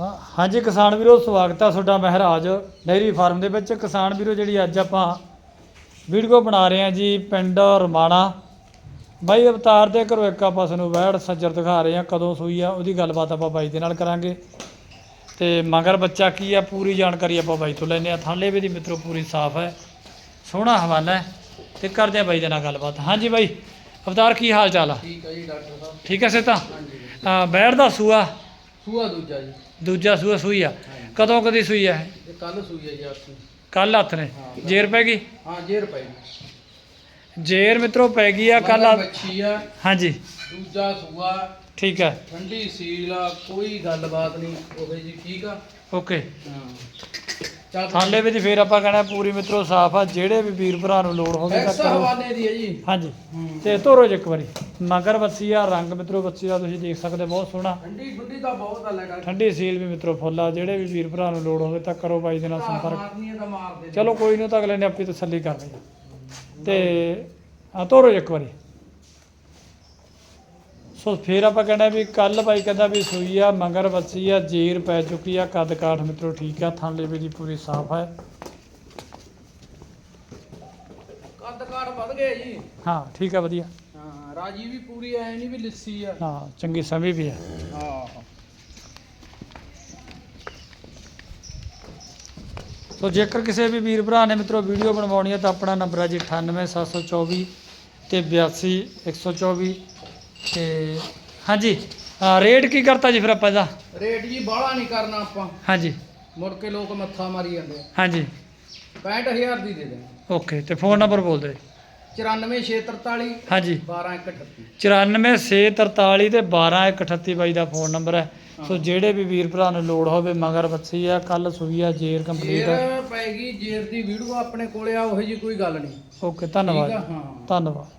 ਹਾਂ ਹਾਂਜੀ ਕਿਸਾਨ ਵੀਰੋ ਸਵਾਗਤ ਹੈ ਤੁਹਾਡਾ ਮਹਿਰਾਜ। ਡੇਅਰੀ ਫਾਰਮ ਦੇ ਵਿੱਚ ਕਿਸਾਨ ਵੀਰੋ ਜਿਹੜੀ ਅੱਜ ਆਪਾਂ ਵੀਡੀਓ ਬਣਾ ਰਹੇ ਹਾਂ ਜੀ ਪਿੰਡ ਰਮਾਣਾ। ਬਾਈ ਅਵਤਾਰ ਦੇ ਘਰੋਂ ਇੱਕ ਆਪਾਂ ਨੂੰ ਵੈੜ ਸੱਜਰ ਦਿਖਾ ਰਹੇ ਹਾਂ ਕਦੋਂ ਸੂਈ ਆ ਉਹਦੀ ਗੱਲਬਾਤ ਆਪਾਂ ਬਾਈ ਦੇ ਨਾਲ ਕਰਾਂਗੇ। ਤੇ ਮਗਰ ਬੱਚਾ ਕੀ ਆ ਪੂਰੀ ਜਾਣਕਾਰੀ ਆਪਾਂ ਬਾਈ ਤੋਂ ਲੈਂਦੇ ਆ ਥਾਲੇ ਵੀ ਦੀ ਮਿੱਤਰੋ ਪੂਰੀ ਸਾਫ਼ ਹੈ ਸੋਹਣਾ ਹਵਾਲਾ ਹੈ। ਤੇ ਕਰਦੇ ਆ ਬਾਈ ਦੇ ਨਾਲ ਗੱਲਬਾਤ। ਹਾਂਜੀ ਬਾਈ ਅਵਤਾਰ ਕੀ ਹਾਲ ਚਾਲ ਆ? ਠੀਕ ਹੈ ਜੀ ਡਾਕਟਰ ਸਾਹਿਬ। ਠੀਕ ਹੈ ਸੇਤਾ ਹਾਂਜੀ। ਤਾਂ ਬੈੜ ਦਾ ਸੂਆ ਸੂਆ ਦੂਜਾ ਜੀ। ਦੂਜਾ ਸੂਆ ਸੂਈ ਆ। ਕਦੋਂ ਕਦੀ ਸੂਈ ਆ ਇਹ? ਕੱਲ ਸੂਈ ਹੈ ਜੀ ਆਪਣੀ ਕੱਲ ਹੱਥ ਨੇ। ਹਾਂ। ਜੇਰ ਪੈ ਗਈ? ਹਾਂ ਜੇ ਰੁਪਏ ਜੇਰ ਮਿੱਤਰੋ ਪੈ ਗਈ ਆ ਕੱਲ ਬੱਚੀ ਆ। ਹਾਂਜੀ। ਦੂਜਾ ਸੂਆ। ਠੀਕ ਹੈ ਠੰਡੀ ਸੀਲ ਆ ਕੋਈ ਗੱਲਬਾਤ ਨਹੀਂ। ਉਹੇ ਜੀ ਠੀਕ ਆ? ਓਕੇ। ਹਾਂ। ਥਾਲੇ ਵਿੱਚ ਫੇਰ ਆਪਾਂ ਕਹਿਣਾ ਪੂਰੀ ਮਿੱਤਰੋ ਸਾਫ਼ ਆ ਜਿਹੜੇ ਵੀ ਵੀਰ ਭਰਾ ਨੂੰ ਲੋੜ ਹੋਵੇ ਤਾਂ ਕਰੋ। ਹਵਾਲੇ ਦੀ ਹੈ ਜੀ। ਹਾਂਜੀ। ਤੇ ਧੋਰੋ ਜੀ ਇੱਕ ਵਾਰੀ। ਮਗਰ ਬੱਸੀ ਆ ਰੰਗ ਮਿੱਤਰੋ ਬੱਸੀ ਦਾ ਤੁਸੀਂ ਦੇਖ ਸਕਦੇ ਬਹੁਤ ਸੋਹਣਾ। ਠੰਡੀ ਠੰਡੀ ਤਾਂ ਬਹੁਤ ਆ ਲੱਗਾ ਠੰਡੀ ਸੀਲ ਵੀ ਮਿੱਤਰੋ ਫੁੱਲ ਆ ਜਿਹੜੇ ਵੀ ਵੀਰ ਭਰਾ ਨੂੰ ਲੋੜ ਹੋਵੇ ਤਾਂ ਕਰੋ ਬਾਈ ਦੇ ਨਾਲ ਸੰਪਰਕ। ਦੇ। ਚਲੋ ਕੋਈ ਨਹੀਂ ਤਾਂ ਅਗਲੇ ਨੇ ਆਪਣੀ ਤਸੱਲੀ ਕਰ ਲਈ ਤੇ ਆ ਤੋਰੋ ਇੱਕ ਵਾਰੀ। ਸੋ ਫਿਰ ਆਪਾਂ ਕਹਿੰਦੇ ਵੀ ਕੱਲ ਭਾਈ ਕਹਿੰਦਾ ਵੀ ਸੂਈ ਆ ਮਗਰ ਬੱਚੀ ਆ ਜੀਰ ਪੈ ਚੁੱਕੀ ਆ ਕੱਦ ਕਾਠ ਮਿੱਤਰੋ ਠੀਕ ਆ ਥਾਂ ਲੇਵੇ ਦੀ ਪੂਰੀ ਸਾਫ਼ ਹੈ ਕੱਦ ਕਾਠ ਵੱਧ ਗਏ ਜੀ। ਹਾਂ ਠੀਕ ਆ ਵਧੀਆ। ਹਾਂ ਰਾਜੀ ਵੀ ਪੂਰੀ ਐ ਨਹੀਂ ਵੀ ਲਿੱਸੀ ਆ। ਹਾਂ ਚੰਗੀ ਸਮਝ ਵੀ ਹੈ ਹਾਂ ਸੋ ਜੇਕਰ ਕਿਸੇ ਵੀ ਵੀਰ ਭਰਾ ਨੇ ਮਿੱਤਰੋ ਵੀਡੀਓ ਬਣਵਾਉਣੀ ਹੈ ਤਾਂ ਆਪਣਾ ਨੰਬਰ ਹੈ ਜੀ 98724 ਤੇ 82124 ਤੇ ਹਾਂਜੀ ਹਾਂ, ਰੇਟ ਕੀ ਕਰਤਾ ਜੀ ਫਿਰ ਆਪਾਂ ਇਹਦਾ? ਰੇਟ ਜੀ ਬਾਹਲਾ ਨਹੀਂ ਕਰਨਾ ਆਪਾਂ। ਹਾਂਜੀ। ਮੁੜ ਕੇ ਲੋਕ ਮੱਥਾ ਮਾਰੀ ਜਾਂਦੇ ਆ। ਹਾਂਜੀ। 65000 ਦੀ ਦੇ ਦੇ ਓਕੇ ਤੇ ਫੋਨ ਨੰਬਰ ਬੋਲ ਦਿਓ ਜੀ। 94643 ਹਾਂਜੀ। 12138 94643 ਤੇ 12138 ਬਾਈ ਦਾ ਫੋਨ ਨੰਬਰ ਹੈ। ਸੋ ਜਿਹੜੇ ਵੀ ਵੀਰ ਭਰਾ ਨੂੰ ਲੋੜ ਹੋਵੇ ਮਗਰ ਬੱਸੀ ਆ ਕੱਲ ਸੂਈ ਆ ਜੇਰ ਕੰਪਲੀਟ ਹੈ। ਜੇਰ ਪੈਗੀ ਜੇਰ ਦੀ ਵੀਡੀਓ ਆਪਣੇ ਕੋਲੇ ਆ ਉਹੋ ਜੀ ਕੋਈ ਗੱਲ ਨਹੀਂ। ਓਕੇ ਠੀਕ ਧੰਨਵਾਦ ਆ ਹਾਂ। ਧੰਨਵਾਦ।